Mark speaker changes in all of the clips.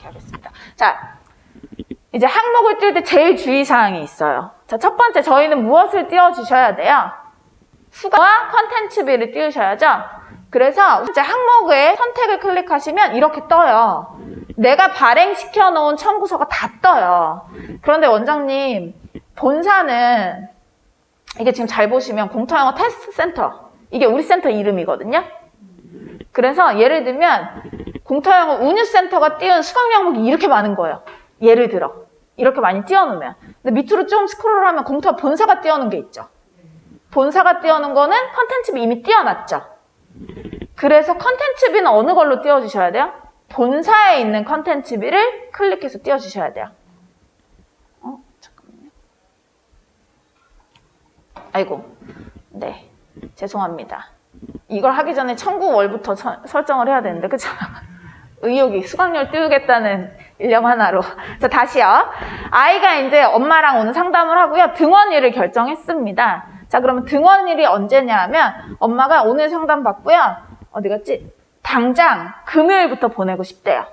Speaker 1: 이렇게 하겠습니다. 자, 이제 항목을 띄울 때 제일 주의사항이 있어요. 자, 첫 번째 저희는 무엇을 띄워주셔야 돼요? 수가와 컨텐츠비를 띄우셔야죠. 그래서 이제 항목에 선택을 클릭하시면 이렇게 떠요. 내가 발행시켜 놓은 청구서가 다 떠요. 그런데 원장님, 본사는 이게 지금 잘 보시면 공통영어 테스트 센터. 이게 우리 센터 이름이거든요. 그래서 예를 들면 공통영어 운유센터가 띄운 수강 항목이 이렇게 많은 거예요. 예를 들어. 이렇게 많이 띄워놓으면. 근데 밑으로 좀 스크롤하면 공통영어 본사가 띄워놓은 게 있죠. 본사가 띄워놓은 거는 컨텐츠비 이미 띄워놨죠. 그래서 컨텐츠비는 어느 걸로 띄워주셔야 돼요? 본사에 있는 컨텐츠비를 클릭해서 띄워주셔야 돼요. 어? 잠깐만요. 아이고. 네. 죄송합니다. 이걸 하기 전에 청구 월부터 서- 설정을 해야 되는데, 그쵸? 의욕이 수강료를 띄우겠다는 일념 하나로. 자, 다시요. 아이가 이제 엄마랑 오늘 상담을 하고요. 등원일을 결정했습니다. 자, 그러면 등원일이 언제냐 하면 엄마가 오늘 상담 받고요. 어디 갔지? 당장 금요일부터 보내고 싶대요.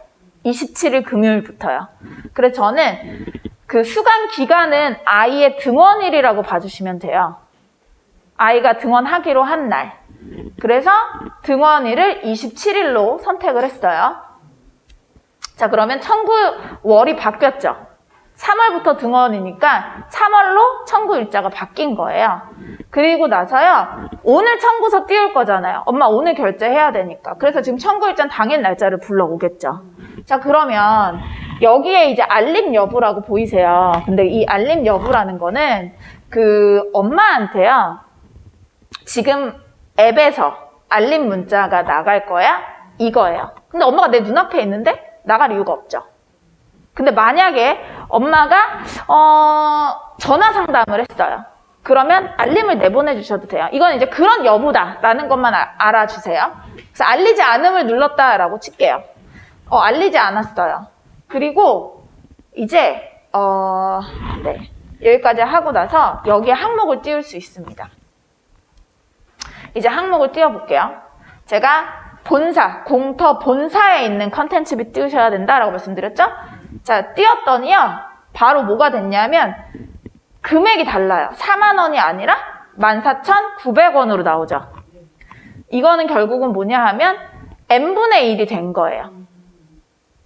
Speaker 1: 27일 금요일부터요. 그래서 저는 그 수강 기간은 아이의 등원일이라고 봐주시면 돼요. 아이가 등원하기로 한 날. 그래서 등원일을 27일로 선택을 했어요. 자, 그러면 청구월이 바뀌었죠. 3월부터 등원이니까 3월로 청구 일자가 바뀐 거예요. 그리고 나서요, 오늘 청구서 띄울 거잖아요. 엄마 오늘 결제해야 되니까. 그래서 지금 청구 일자 당일 날짜를 불러오겠죠. 자, 그러면 여기에 이제 알림 여부라고 보이세요. 근데 이 알림 여부라는 거는 그 엄마한테요, 지금 앱에서 알림 문자가 나갈 거야? 이거예요. 근데 엄마가 내 눈앞에 있는데 나갈 이유가 없죠. 근데 만약에 엄마가 어, 전화 상담을 했어요. 그러면 알림을 내보내 주셔도 돼요. 이건 이제 그런 여부다라는 것만 아- 알아주세요. 그래서 알리지 않음을 눌렀다라고 칠게요. 어, 알리지 않았어요. 그리고 이제 어, 네. 여기까지 하고 나서 여기에 항목을 띄울 수 있습니다. 이제 항목을 띄워볼게요. 제가 본사, 공터 본사에 있는 컨텐츠비 띄우셔야 된다라고 말씀드렸죠? 자, 띄웠더니요. 바로 뭐가 됐냐면 금액이 달라요. 4만 원이 아니라 14,900원으로 나오죠. 이거는 결국은 뭐냐 하면 n분의 1이 된 거예요.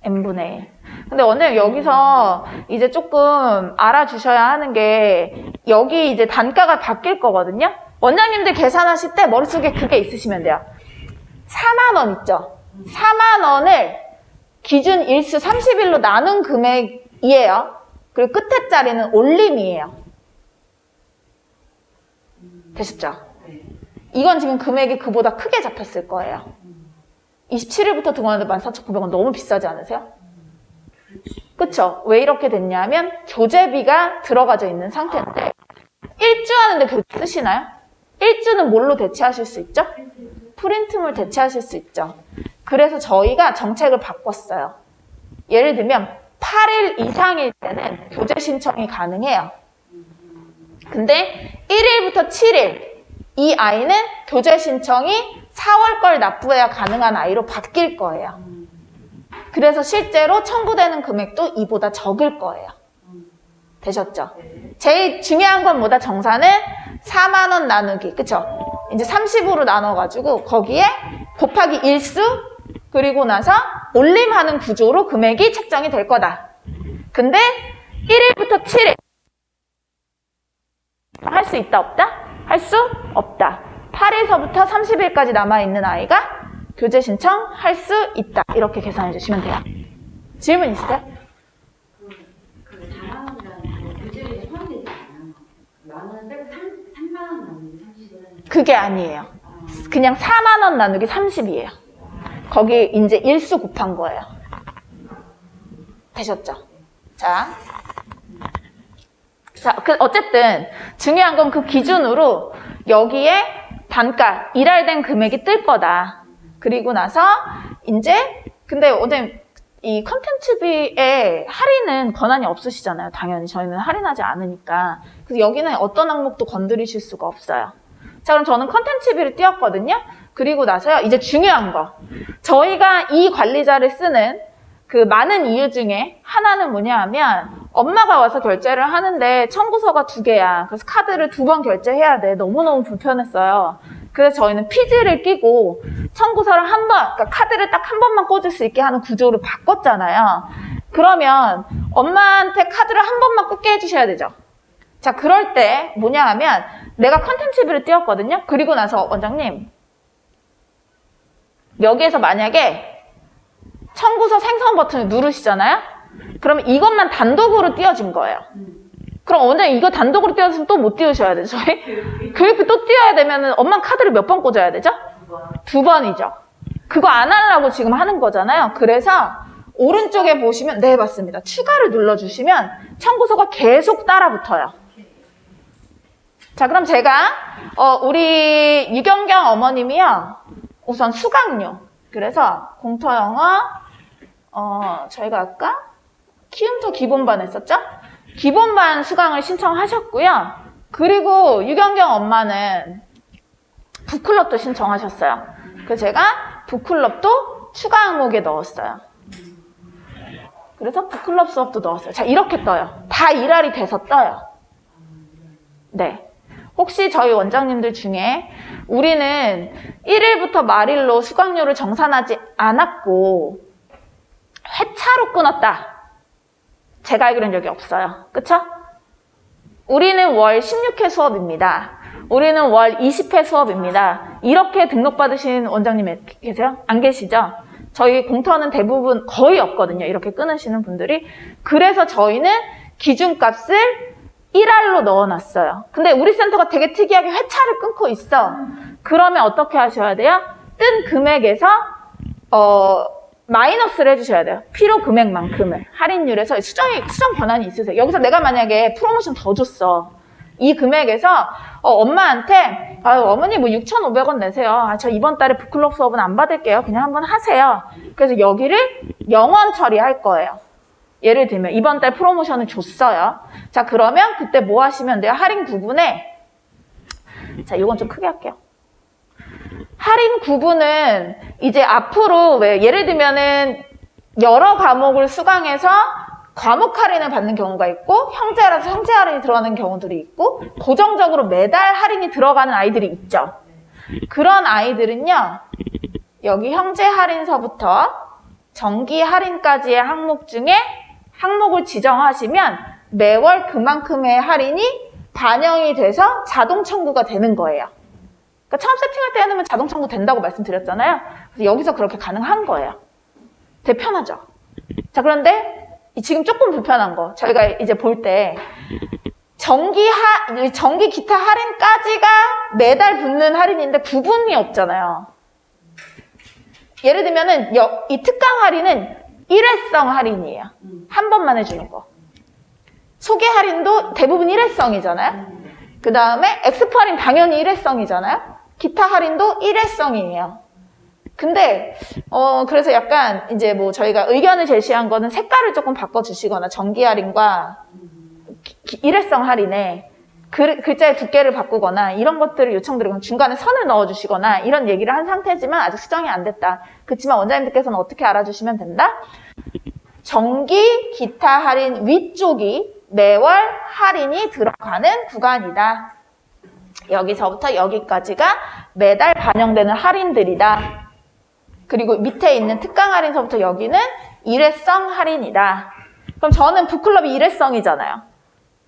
Speaker 1: n분의 1. 근데 원장님 여기서 이제 조금 알아주셔야 하는 게 여기 이제 단가가 바뀔 거거든요. 원장님들 계산하실 때 머릿속에 그게 있으시면 돼요. 4만 원 있죠. 4만 원을 기준 일수 30일로 나눈 금액이에요. 그리고 끝에 자리는 올림이에요. 되셨죠? 이건 지금 금액이 그보다 크게 잡혔을 거예요. 27일부터 등원하는데 14,900원 너무 비싸지 않으세요? 그쵸? 왜 이렇게 됐냐면 교재비가 들어가져 있는 상태인데 1주 하는데 교재 쓰시나요? 1주는 뭘로 대체하실 수 있죠? 프린트물 대체하실 수 있죠. 그래서 저희가 정책을 바꿨어요. 예를 들면 8일 이상일 때는 교재 신청이 가능해요. 근데 1일부터 7일 이 아이는 교재 신청이 4월 걸 납부해야 가능한 아이로 바뀔 거예요. 그래서 실제로 청구되는 금액도 이보다 적을 거예요. 되셨죠? 제일 중요한 건 뭐다? 정사는 4만 원 나누기. 그쵸? 이제 30으로 나눠가지고 거기에 곱하기 일수 그리고 나서 올림하는 구조로 금액이 책정이 될 거다. 근데 1일부터 7일 할 수 있다 없다? 할 수 없다. 8일서부터 30일까지 남아있는 아이가 교재 신청할 수 있다. 이렇게 계산해 주시면 돼요. 질문 있으세요?
Speaker 2: 그 4만 원이라는 거 교재비가 포함되지 않아요. 만
Speaker 1: 그게 아니에요. 그냥 4만 원 나누기 30이에요. 거기 이제 일수 곱한 거예요. 되셨죠? 자. 자, 그 어쨌든 중요한 건 그 기준으로 여기에 단가, 일할된 금액이 뜰 거다. 그리고 나서 이제 근데 어제 이 컨텐츠비에 할인은 권한이 없으시잖아요. 당연히 저희는 할인하지 않으니까. 그래서 여기는 어떤 항목도 건드리실 수가 없어요. 자, 그럼 저는 컨텐츠비를 띄웠거든요. 그리고 나서요, 이제 중요한 거. 저희가 이 관리자를 쓰는 그 많은 이유 중에 하나는 뭐냐 하면 엄마가 와서 결제를 하는데 청구서가 두 개야. 그래서 카드를 두 번 결제해야 돼. 너무너무 불편했어요. 그래서 저희는 피지를 끼고 청구서를 한 번, 그러니까 카드를 딱 한 번만 꽂을 수 있게 하는 구조를 바꿨잖아요. 그러면 엄마한테 카드를 한 번만 꽂게 해주셔야 되죠. 자, 그럴 때 뭐냐 하면 내가 컨텐츠비를 띄웠거든요. 그리고 나서 원장님, 여기에서 만약에 청구서 생성 버튼을 누르시잖아요? 그러면 이것만 단독으로 띄워진 거예요. 그럼 원장님 이거 단독으로 띄웠으면 또 못 띄우셔야 저희? 교육비 또 띄워야 되면 엄마 카드를 몇 번 꽂아야 되죠? 두 번이죠. 그거 안 하려고 지금 하는 거잖아요. 그래서 오른쪽에 보시면 네 맞습니다. 추가를 눌러주시면 청구서가 계속 따라 붙어요. 자 그럼 제가 어, 우리 유경경 어머님이요 우선 수강료 그래서 공터 영어 어, 저희가 아까 키움토 기본반 했었죠? 기본반 수강을 신청하셨고요. 그리고 유경경 엄마는 북클럽도 신청하셨어요. 그래서 제가 북클럽도 추가 항목에 넣었어요. 그래서 북클럽 수업도 넣었어요. 자, 이렇게 떠요. 다 일할이 돼서 떠요. 네. 혹시 저희 원장님들 중에 우리는 1일부터 말일로 수강료를 정산하지 않았고 회차로 끊었다. 제가 알기로는 여기 없어요. 그쵸? 우리는 월 16회 수업입니다. 우리는 월 20회 수업입니다. 이렇게 등록받으신 원장님 계세요? 안 계시죠? 저희 공터는 대부분 거의 없거든요. 이렇게 끊으시는 분들이. 그래서 저희는 기준값을 1알로 넣어놨어요. 근데 우리 센터가 되게 특이하게 회차를 끊고 있어. 그러면 어떻게 하셔야 돼요? 뜬 금액에서 어, 마이너스를 해주셔야 돼요. 필요 금액만큼을 할인율에서 수정이 수정 변환이 있으세요. 여기서 내가 만약에 프로모션 더 줬어. 이 금액에서 어, 엄마한테 아, 어머니 뭐 6,500원 내세요. 아, 저 이번 달에 북클럽 수업은 안 받을게요. 그냥 한번 하세요. 그래서 여기를 영원 처리할 거예요. 예를 들면 이번 달 프로모션을 줬어요. 자 그러면 그때 뭐 하시면 돼요? 할인 구분에 자 이건 좀 크게 할게요. 할인 구분은 이제 앞으로 왜 예를 들면은 여러 과목을 수강해서 과목 할인을 받는 경우가 있고 형제라서 형제 할인이 들어가는 경우들이 있고 고정적으로 매달 할인이 들어가는 아이들이 있죠. 그런 아이들은요. 여기 형제 할인서부터 정기 할인까지의 항목 중에 항목을 지정하시면 매월 그만큼의 할인이 반영이 돼서 자동 청구가 되는 거예요. 그러니까 처음 세팅할 때 해놓으면 자동 청구 된다고 말씀드렸잖아요. 그래서 여기서 그렇게 가능한 거예요. 되게 편하죠. 자, 그런데 지금 조금 불편한 거 저희가 이제 볼때 정기 하 정기 기타 할인까지가 매달 붙는 할인인데 구분이 없잖아요. 예를 들면은 여- 이 특강 할인은 일회성 할인이에요. 한 번만 해주는 거. 소개 할인도 대부분 일회성이잖아요. 그 다음에 엑스포 할인 당연히 일회성이잖아요. 기타 할인도 일회성이에요. 근데 어 그래서 약간 이제 뭐 저희가 의견을 제시한 거는 색깔을 조금 바꿔주시거나 정기 할인과 기- 기- 일회성 할인에 글, 글자의 두께를 바꾸거나 이런 것들을 요청드리면 중간에 선을 넣어주시거나 이런 얘기를 한 상태지만 아직 수정이 안 됐다. 그렇지만 원장님들께서는 어떻게 알아주시면 된다? 정기 기타 할인 위쪽이 매월 할인이 들어가는 구간이다. 여기서부터 여기까지가 매달 반영되는 할인들이다. 그리고 밑에 있는 특강 할인서부터 여기는 일회성 할인이다. 그럼 저는 북클럽이 일회성이잖아요.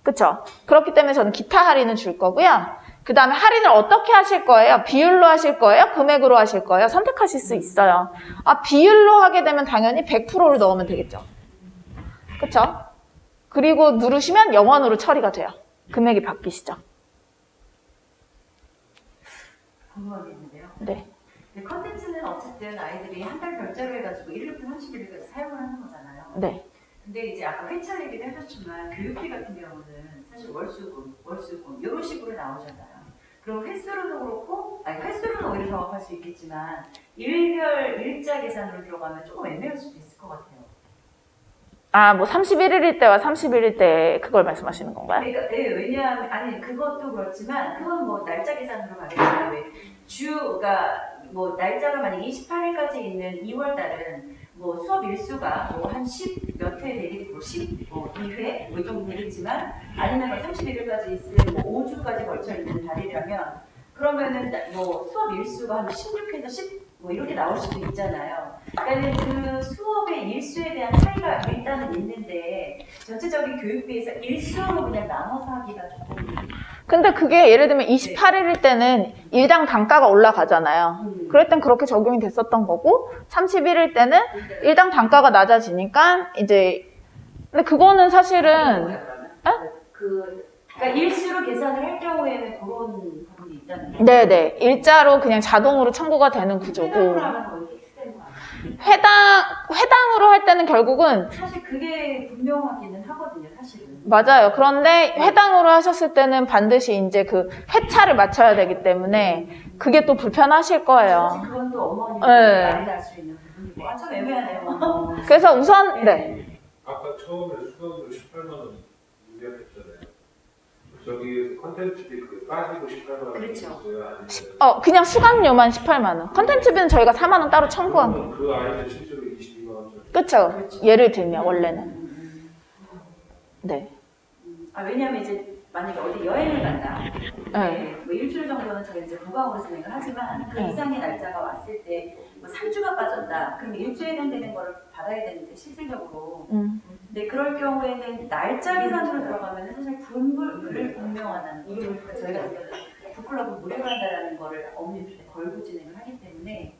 Speaker 1: 그쵸? 그렇기 때문에 저는 기타 할인을 줄 거고요. 그 다음에 할인을 어떻게 하실 거예요? 비율로 하실 거예요? 금액으로 하실 거예요? 선택하실 수 있어요. 아, 비율로 하게 되면 당연히 100%를 넣으면 되겠죠. 그쵸? 그리고 누르시면 영원으로 처리가 돼요. 금액이 바뀌시죠.
Speaker 3: 있는데요.
Speaker 1: 네.
Speaker 3: 컨텐츠는 어쨌든 아이들이 한 달 결제를 해가지고 1일부터 30일까지 사용을 하는 거잖아요.
Speaker 1: 네.
Speaker 3: 근데 이제 아까 회차 얘기도 해줬지만 교육비 같은 경우는 사실 월수금, 월수금 이런 식으로 나오잖아요. 그럼 횟수로도 그렇고, 아니 횟수로는 오히려 정확할 수 있겠지만 일별 일자 계산으로 들어가면 조금 애매할 수도 있을 것 같아요.
Speaker 1: 아, 뭐 31일일 때와 30일일 때 그걸 말씀하시는 건가요?
Speaker 3: 그러니까 네, 왜냐하면 아니 그것도 그렇지만 그건 뭐 날짜 계산으로 가겠지만 왜 주가 뭐 날짜가 만약 28일까지 있는 2월 달은 뭐 수업 일수가 뭐 한 10 몇회 되겠고 10, 뭐 2회 뭐 이 정도 되겠지만 아니면 뭐 31일까지 있을 뭐 5주까지 걸쳐 있는 달이라면 그러면은 뭐 수업 일수가 한 16회에서 10 뭐 이렇게 나올 수도 있잖아요. 그러니까 그 수업의 일수에 대한 차이가 일단은 있는데 전체적인 교육비에서 일수로 그냥 나눠서 하기가 조금
Speaker 1: 근데 그게 예를 들면 28일일 때는 일당 단가가 올라가잖아요.
Speaker 3: 음.
Speaker 1: 그럴 땐 그렇게 적용이 됐었던 거고 31일 때는 일당 단가가 낮아지니까 이제 근데 그거는 사실은
Speaker 3: 그 그러니까 일수로 계산을 할 경우에는 그런 부분이 거죠.
Speaker 1: 네네 일자로 그냥 자동으로 청구가 되는 구조고? 회당 회당으로 할 때는 결국은
Speaker 3: 사실 그게 분명하기는 하거든요, 사실은.
Speaker 1: 맞아요. 그런데 회당으로 하셨을 때는 반드시 이제 그 회차를 맞춰야 되기 때문에 그게 또 불편하실 거예요.
Speaker 3: 사실 그건 또 어머니
Speaker 1: 네.
Speaker 3: 말이 날수 있는 부분이고, 아, 참 애매하네요.
Speaker 1: 그래서 우선 네
Speaker 4: 아까 처음에 수강료 18만 원 얘기했잖아요. 저기 컨텐츠비 그 빠지고 18만 원
Speaker 3: 그렇죠.
Speaker 4: 있어요? 아니면
Speaker 1: 어, 그냥 수강료만 18만 원. 컨텐츠비는 저희가 4만 원 따로 청구한 거.
Speaker 4: 그러면 그 아이는 실제로 22만 원짜리.
Speaker 1: 그쵸?
Speaker 3: 그렇죠.
Speaker 1: 예를 들면 원래는.
Speaker 3: 음,
Speaker 1: 네.
Speaker 3: 음. 아, 왜냐면 이제 만약에 어디 여행을 간다.
Speaker 1: 네.
Speaker 3: 네. 뭐 일주일 정도는 저희 이제 부강으로 진행을 하지만 그
Speaker 1: 네.
Speaker 3: 이상의 날짜가 왔을 때 뭐 3주가 빠졌다. 그럼 일주일에 해당되는 거를 받아야 되는데 실질적으로
Speaker 1: 음.
Speaker 3: 근데 그럴 경우에는 날짜 계산으로 들어가면 사실 분불 불분명하다는 거죠. 그러니까 저희가 북클럽은 무료로 한다라는 거를 어머님들한테 걸고 진행을 하기 때문에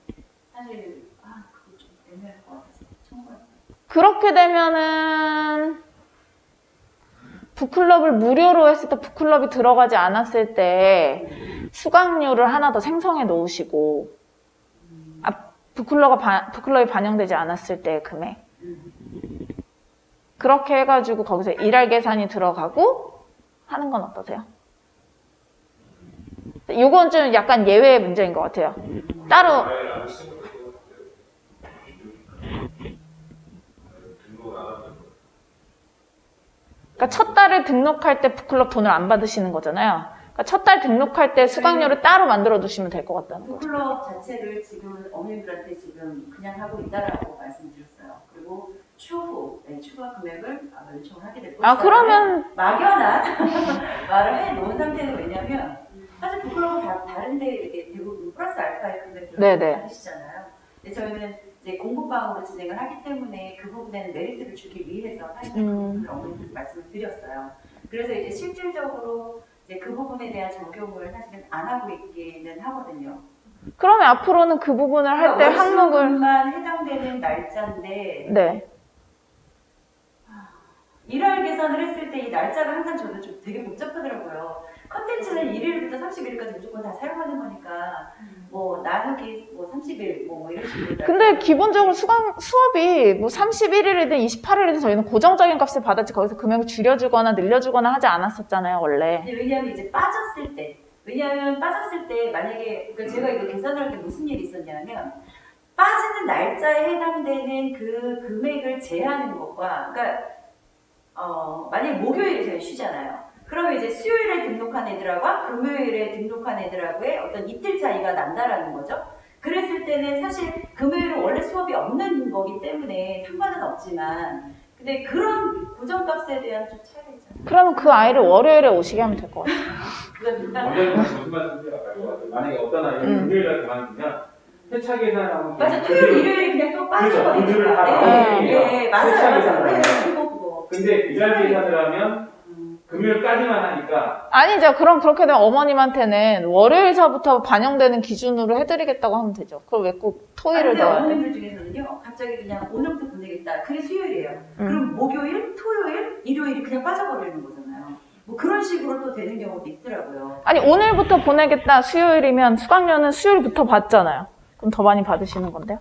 Speaker 3: 사실 아 그거 좀 애매할 것 같아서 청구할
Speaker 1: 그렇게 되면은 북클럽을 무료로 했을 때 북클럽이 들어가지 않았을 때 수강료를 하나 더 생성해 놓으시고 아, 북클럽가 바- 북클럽이 반영되지 않았을 때 금액 그렇게 해가지고 거기서 일할 계산이 들어가고 하는 건 어떠세요? 이건 좀 약간 예외의 문제인 것 같아요. 따로
Speaker 4: 아예 안 쓰면 될것 같아요. 등록을 안 하면 거.
Speaker 1: 그러니까 첫 달을 등록할 때 북클럽 돈을 안 받으시는 거잖아요. 그러니까 첫 달 등록할 때 수강료를 따로 만들어 두시면 될 것 같다는 거죠.
Speaker 3: 북클럽 자체를 지금 어머님들한테 지금 그냥 하고 있다라고 말씀드렸어요. 그리고 추후 네, 추가 금액을 아마 요청을 하게 될 것이다.
Speaker 1: 아 그러면
Speaker 3: 막연한 말을 해 놓은 상태는 왜냐면 사실 북클럽은 다 다른데 이렇게 대부분 플러스 알파의 금액들을
Speaker 1: 네네.
Speaker 3: 받으시잖아요. 근데 저희는 이제 공부방으로 진행을 하기 때문에 그 부분에는 메리트를 주기 위해서 사실
Speaker 1: 음.
Speaker 3: 그 어머님들 말씀을 드렸어요. 그래서 이제 실질적으로 이제 그 부분에 대한 적용을 사실은 안 하고 있기는 하거든요.
Speaker 1: 그러면 앞으로는 그 부분을 할때 항목을
Speaker 3: 만 해당되는 날짜인데
Speaker 1: 네.
Speaker 3: 일월 계산을 했을 때 이 날짜가 항상 저는 좀 되게 복잡하더라고요. 컨텐츠는 1일부터 30일까지 무조건 다 사용하는 거니까 뭐 나누기 뭐 30일 뭐, 뭐 이런 식으로
Speaker 1: 근데 기본적으로 수강 수업이 뭐 31일이든 28일이든 저희는 고정적인 값을 받았지 거기서 금액을 줄여주거나 늘려주거나 하지 않았었잖아요 원래.
Speaker 3: 근데 왜냐하면 이제 빠졌을 때 왜냐하면 빠졌을 때 만약에 그러니까 제가 이거 계산을 할 때 무슨 일이 있었냐면 빠지는 날짜에 해당되는 그 금액을 제하는 것과 그러니까 어 만약에 목요일에 저희 쉬잖아요. 그러면 이제 수요일에 등록한 애들하고 금요일에 등록한 애들하고의 어떤 이틀 차이가 난다라는 거죠. 그랬을 때는 사실 금요일은 원래 수업이 없는 거기 때문에 상관은 없지만 근데 그런 고정값에 대한 좀 차이가 있잖아요.
Speaker 1: 그러면 그 아이를 월요일에 오시게 하면 될 것 같아요.
Speaker 5: 무슨 말씀인지 알것 같아요. 만약에 어떤 아이가
Speaker 1: 음.
Speaker 5: 금요일 날 그만두면 회차 계산하고
Speaker 3: 맞아 토요일 일요일에 그냥 또
Speaker 5: 그렇죠.
Speaker 3: 빠져버리니까
Speaker 5: 우주를 다
Speaker 3: 네,
Speaker 1: 나눠버리니까.
Speaker 3: 네, 맞아요 맞아요 네. 그거 그거
Speaker 5: 근데 일할 계산을 하면
Speaker 3: 음.
Speaker 5: 금요일까지만 하니까
Speaker 1: 아니죠. 그럼 그렇게 되면 어머님한테는 월요일서부터 반영되는 기준으로 해드리겠다고 하면 되죠. 그럼 왜꼭
Speaker 3: 아,
Speaker 1: 토일을
Speaker 3: 근데
Speaker 1: 넣어야 돼?
Speaker 3: 어머님들 중에서는요 갑자기 그냥 오늘부터 보내겠다 그게 수요일이에요
Speaker 1: 음.
Speaker 3: 그럼 목요일 토요일 일요일이 그냥 빠져버리는 거잖아요 뭐 그런 식으로 또 되는 경우도 있더라고요
Speaker 1: 아니 오늘부터 보내겠다 수요일이면 수강료는 수요일부터 받잖아요. 그럼 더 많이 받으시는 건데요?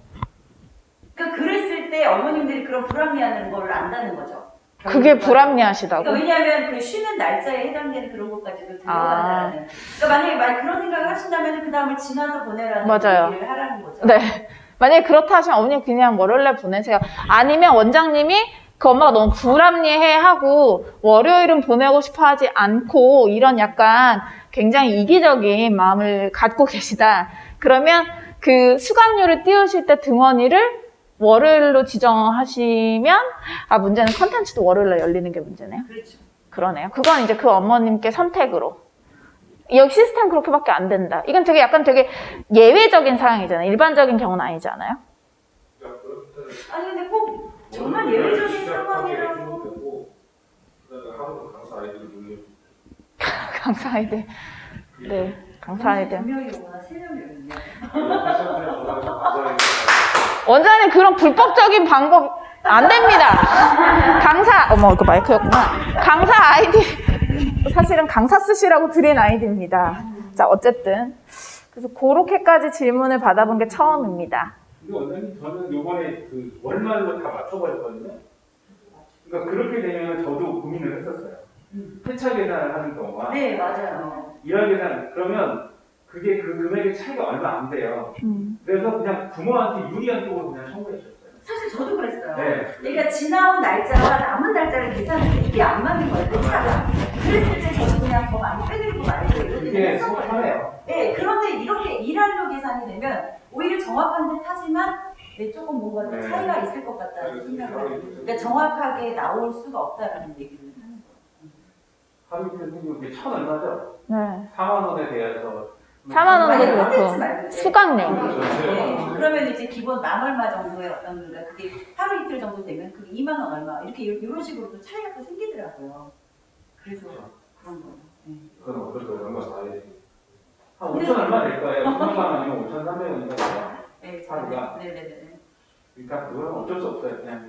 Speaker 3: 그러니까 그랬을 때 어머님들이 그런 불합리하는 걸 안다는 거죠
Speaker 1: 그게 불합리하시다고?
Speaker 3: 그러니까 왜냐하면 그 쉬는 날짜에 해당되는 그런 것까지도
Speaker 1: 아.
Speaker 3: 들어간다는. 그러니까 만약에 말 그런 생각을 하신다면 그 다음을 지나서 보내라는
Speaker 1: 맞아요.
Speaker 3: 얘기를 하라는 거죠.
Speaker 1: 네. 만약에 그렇다 하시면 어머니 그냥 월요일날 보내세요. 아니면 원장님이 그 엄마가 너무 불합리해 하고 월요일은 보내고 싶어 하지 않고 이런 약간 굉장히 이기적인 마음을 갖고 계시다. 그러면 그 수강료를 띄우실 때 등원일을 월요일로 지정하시면 아 문제는 컨텐츠도 월요일로 열리는 게 문제네요.
Speaker 3: 그렇죠.
Speaker 1: 그러네요. 그건 이제 그 어머님께 선택으로. 여기 시스템 그렇게밖에 안 된다. 이건 되게 약간 되게 예외적인 상황이잖아요. 일반적인 경우는 아니잖아요.
Speaker 4: 그럴 때는
Speaker 3: 아니 근데 꼭 정말 예외적인 상황이라고
Speaker 4: 강사 아이들.
Speaker 1: 강사 아이들. 네, 강사 아이들.
Speaker 3: 두 명이 오거나 세 명이 오는데
Speaker 1: 원장님 그런 불법적인 방법 안 됩니다. 강사, 어머, 그 마이크였구나. 강사 아이디. 사실은 강사 쓰시라고 드린 아이디입니다. 자, 어쨌든. 그래서 그렇게까지 질문을 받아본 게 처음입니다.
Speaker 5: 근데 원장님 저는 요번에 그 월말로 다 맞춰버렸거든요. 그러니까 그렇게 되면 저도 고민을 했었어요. 회차 계산을 하는 경우가
Speaker 3: 네 맞아요.
Speaker 5: 일할 계산 그러면 그게 그 금액의 차이가 얼마 안 돼요.
Speaker 1: 음.
Speaker 5: 그래서 그냥 부모한테 유리한 쪽으로 그냥 청구해 줬어요.
Speaker 3: 사실 저도 그랬어요.
Speaker 5: 네.
Speaker 3: 그러니까 지나온 날짜와 남은 날짜를 계산했는데 이게 안 맞는 거예요. 회차가. 그랬을 때 저도 그냥 더 많이 빼드리고 말고 이런 얘기를 했었거든요.
Speaker 5: 네,
Speaker 3: 그런데 이렇게 일할로 계산이 되면 오히려 정확한 듯 하지만 네, 조금 뭔가 좀
Speaker 5: 네.
Speaker 3: 차이가 있을 것 같다는 생각을 해요. 그러니까 정확하게 나올 수가 없다라는 얘기를
Speaker 5: 3인분 생긴 얼마죠?
Speaker 1: 네.
Speaker 5: 4만 원에 대해서
Speaker 1: 4만
Speaker 3: 원도
Speaker 1: 그렇고.
Speaker 3: 말고 이제.
Speaker 1: 수강료. 그렇죠.
Speaker 3: 네. 네. 그러면 이제 기본 만 얼마 정도의 어떤 그러니까 그게 하루 이틀 정도 되면 그게 2만 원 얼마 이렇게 이런 식으로 차이가 생기더라고요. 그래서 그렇죠. 그런 거예요. 네.
Speaker 4: 그건 어떨까요? 얼마 나야
Speaker 5: 한 5천 얼마 될까요? 10만 원이면 5,300원이니까.
Speaker 3: 네,
Speaker 5: 하루가?
Speaker 3: 네네네.
Speaker 5: 그러니까 그건 어쩔 수 없어요. 그냥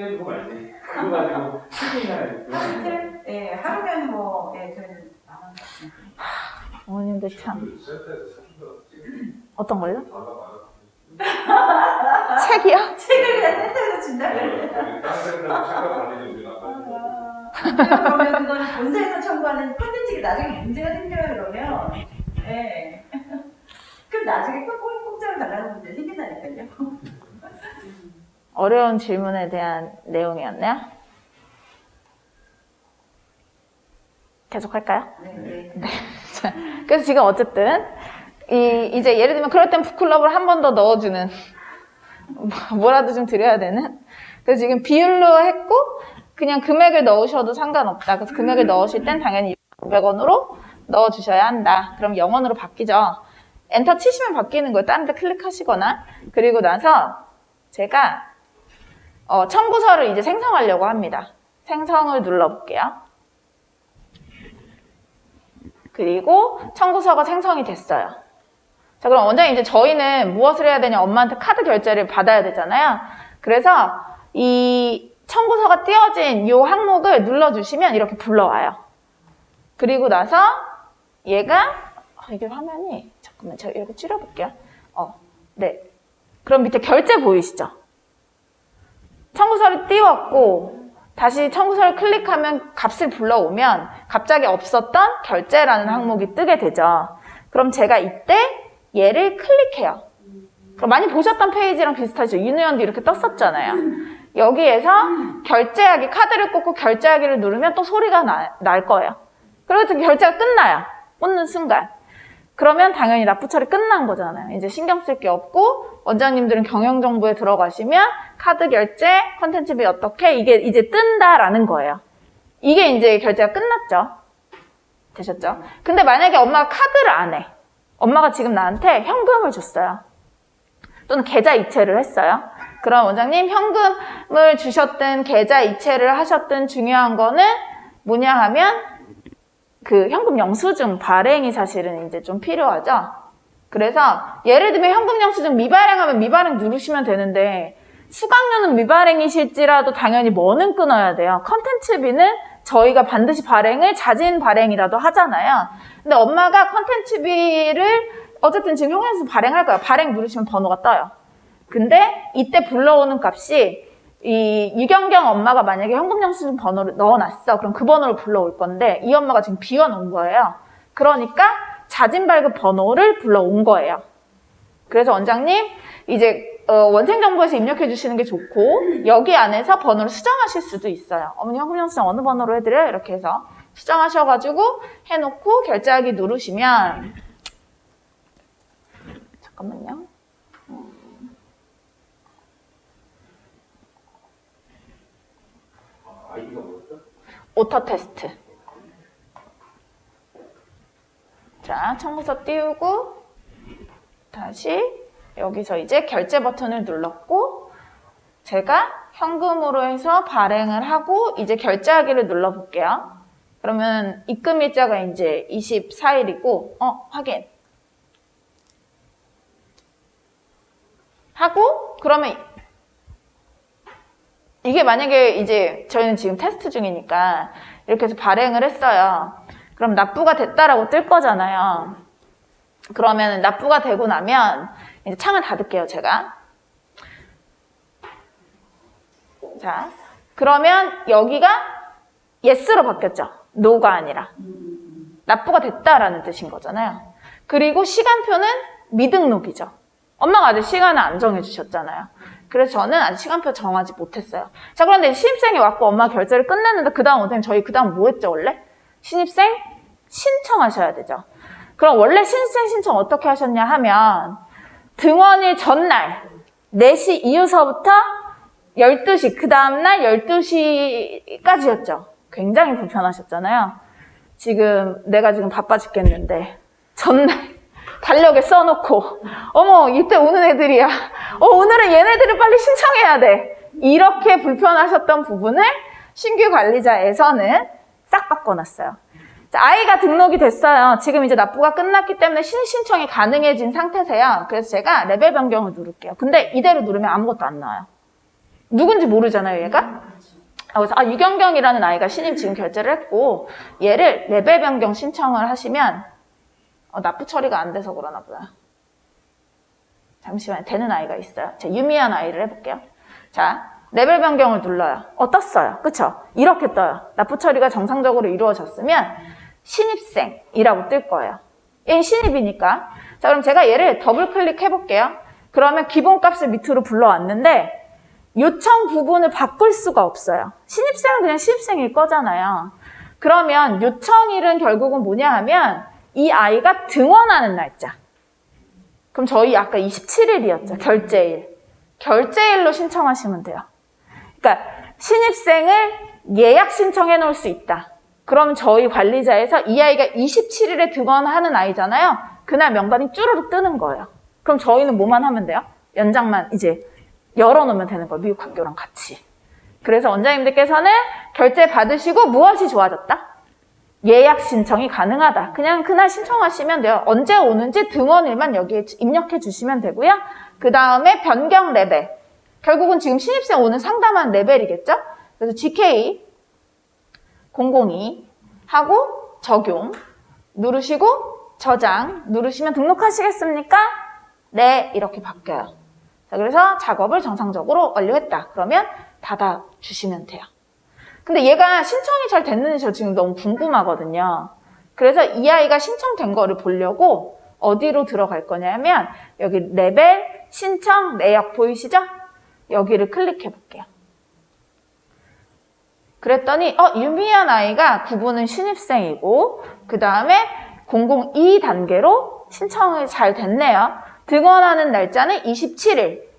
Speaker 5: 빼주고 말지. 그거 가지고 수준이나 그런
Speaker 3: 이틀? 네, 하루면 뭐, 네, 저희는 만 원. 네.
Speaker 1: 어머님들 참.
Speaker 4: 그
Speaker 1: 어떤 걸요? 책이요?
Speaker 3: 책을 그냥 센터에서 준다? 아, 그러면 그거는 본사에서 청구하는 콘텐츠가 나중에 문제가 생겨요, 그러면. 네. 그럼 나중에 꼭 공- 공짜로 달라는 문제 생긴다니까요.
Speaker 1: 어려운 질문에 대한 내용이었네요. 계속 할까요?
Speaker 3: 네, 네.
Speaker 1: 자, 그래서 지금 어쨌든 이 이제 예를 들면 그럴 땐 북클럽을 한 번 더 넣어주는 뭐- 뭐라도 좀 드려야 되는. 그래서 지금 비율로 했고 그냥 금액을 넣으셔도 상관없다. 그래서 금액을 넣으실 땐 당연히 500원으로 넣어주셔야 한다. 그럼 0원으로 바뀌죠. 엔터 치시면 바뀌는 거예요. 다른 데 클릭하시거나 그리고 나서 제가 어, 청구서를 이제 생성하려고 합니다. 생성을 눌러볼게요. 그리고 청구서가 생성이 됐어요. 자, 그럼 원장님 이제 저희는 무엇을 해야 되냐? 엄마한테 카드 결제를 받아야 되잖아요. 그래서 이 청구서가 띄어진 이 항목을 눌러주시면 이렇게 불러와요. 그리고 나서 얘가 아, 이게 화면이 잠깐만 제가 이렇게 줄여볼게요. 어, 네. 그럼 밑에 결제 보이시죠? 청구서를 띄웠고 다시 청구서를 클릭하면 값을 불러오면 갑자기 없었던 결제라는 항목이 뜨게 되죠. 그럼 제가 이때 얘를 클릭해요. 그럼 많이 보셨던 페이지랑 비슷하죠. 윤우연도 이렇게 떴었잖아요. 여기에서 결제하기, 카드를 꽂고 결제하기를 누르면 또 소리가 나- 날 거예요. 그래서 결제가 끝나요. 꽂는 순간. 그러면 당연히 납부 처리 끝난 거잖아요. 이제 신경 쓸 게 없고 원장님들은 경영 정보에 들어가시면 카드 결제, 컨텐츠비 어떻게 이게 이제 뜬다라는 거예요. 이게 이제 결제가 끝났죠. 되셨죠? 근데 만약에 엄마가 카드를 안 해. 엄마가 지금 나한테 현금을 줬어요. 또는 계좌 이체를 했어요. 그럼 원장님 현금을 주셨든 계좌 이체를 하셨든 중요한 거는 뭐냐 하면 그 현금 영수증 발행이 사실은 이제 좀 필요하죠. 그래서 예를 들면 현금 영수증 미발행하면 미발행 누르시면 되는데 수강료는 미발행이실지라도 당연히 뭐는 끊어야 돼요. 컨텐츠비는 저희가 반드시 발행을 자진 발행이라도 하잖아요. 근데 엄마가 컨텐츠비를 어쨌든 지금 형에서 발행할 거예요. 발행 누르시면 번호가 떠요. 근데 이때 불러오는 값이 이 유경경 엄마가 만약에 현금 영수증 번호를 넣어놨어. 그럼 그 번호를 불러올 건데 이 엄마가 지금 비워놓은 거예요. 그러니까 자진 발급 번호를 불러온 거예요. 그래서 원장님 이제 어, 원생 정보에서 입력해 주시는 게 좋고 여기 안에서 번호를 수정하실 수도 있어요. 어머니 현금영 수정 어느 번호로 해드려요? 이렇게 해서 수정하셔가지고 해놓고 결제하기 누르시면 잠깐만요.
Speaker 5: 아,
Speaker 1: 오터 테스트. 자, 청구서 띄우고 다시 여기서 이제 결제 버튼을 눌렀고 제가 현금으로 해서 발행을 하고 이제 결제하기를 눌러 볼게요. 그러면 입금 일자가 이제 24일이고 어, 확인. 하고 그러면 이게 만약에 이제 저희는 지금 테스트 중이니까 이렇게 해서 발행을 했어요. 그럼 납부가 됐다라고 뜰 거잖아요. 그러면 납부가 되고 나면 이제 창을 닫을게요, 제가. 자, 그러면 여기가 yes로 바뀌었죠. no가 아니라. 납부가 됐다라는 뜻인 거잖아요. 그리고 시간표는 미등록이죠. 엄마가 아직 시간을 안 정해주셨잖아요. 그래서 저는 아직 시간표 정하지 못했어요. 자, 그런데 신입생이 왔고 엄마 결제를 끝냈는데 그 다음 어떻게 저희 그 다음 뭐 했죠, 원래? 신입생 신청하셔야 되죠. 그럼 원래 신입생 신청 어떻게 하셨냐 하면 등원일 전날 4시 이후서부터 12시, 그 다음날 12시까지였죠. 굉장히 불편하셨잖아요. 지금 내가 지금 바빠 죽겠는데 전날 달력에 써놓고 어머 이때 오는 애들이야. 어 오늘은 얘네들을 빨리 신청해야 돼. 이렇게 불편하셨던 부분을 신규 관리자에서는 싹 바꿔놨어요. 자, 아이가 등록이 됐어요. 지금 이제 납부가 끝났기 때문에 신신청이 가능해진 상태세요. 그래서 제가 레벨 변경을 누를게요. 근데 이대로 누르면 아무것도 안 나와요. 누군지 모르잖아요, 얘가? 아, 그래서 아, 유경경이라는 아이가 신임 지금 결제를 했고 얘를 레벨 변경 신청을 하시면 어, 납부 처리가 안 돼서 그러나 보다. 잠시만요. 되는 아이가 있어요. 자, 유미한 아이를 해볼게요. 자, 레벨 변경을 눌러요. 어, 떴어요. 그쵸? 이렇게 떠요. 납부 처리가 정상적으로 이루어졌으면 신입생이라고 뜰 거예요. 얘 신입이니까. 자, 그럼 제가 얘를 더블 클릭해 볼게요. 그러면 기본값을 밑으로 불러왔는데 요청 부분을 바꿀 수가 없어요. 신입생은 그냥 신입생일 거잖아요. 그러면 요청일은 결국은 뭐냐 하면 이 아이가 등원하는 날짜. 그럼 저희 아까 27일이었죠. 결제일. 결제일로 신청하시면 돼요. 그러니까 신입생을 예약 신청해 놓을 수 있다. 그럼 저희 관리자에서 이 아이가 27일에 등원하는 아이잖아요. 그날 명단이 쭈르륵 뜨는 거예요. 그럼 저희는 뭐만 하면 돼요? 연장만 이제 열어놓으면 되는 거예요. 미국 학교랑 같이. 그래서 원장님들께서는 결제 받으시고 무엇이 좋아졌다? 예약 신청이 가능하다. 그냥 그날 신청하시면 돼요. 언제 오는지 등원일만 여기에 입력해 주시면 되고요. 그 다음에 변경 레벨. 결국은 지금 신입생 오는 상담한 레벨이겠죠? 그래서 GK 002 하고 적용 누르시고 저장 누르시면 등록하시겠습니까? 네, 이렇게 바뀌어요. 자, 그래서 작업을 정상적으로 완료했다. 그러면 닫아 주시면 돼요. 근데 얘가 신청이 잘 됐는지 저 지금 너무 궁금하거든요. 그래서 이 아이가 신청된 거를 보려고 어디로 들어갈 거냐면 여기 레벨 신청 내역 보이시죠? 여기를 클릭해 볼게요. 그랬더니 어 유미한 아이가 구분은 신입생이고 그 다음에 002 단계로 신청이 잘 됐네요. 등원하는 날짜는 27일.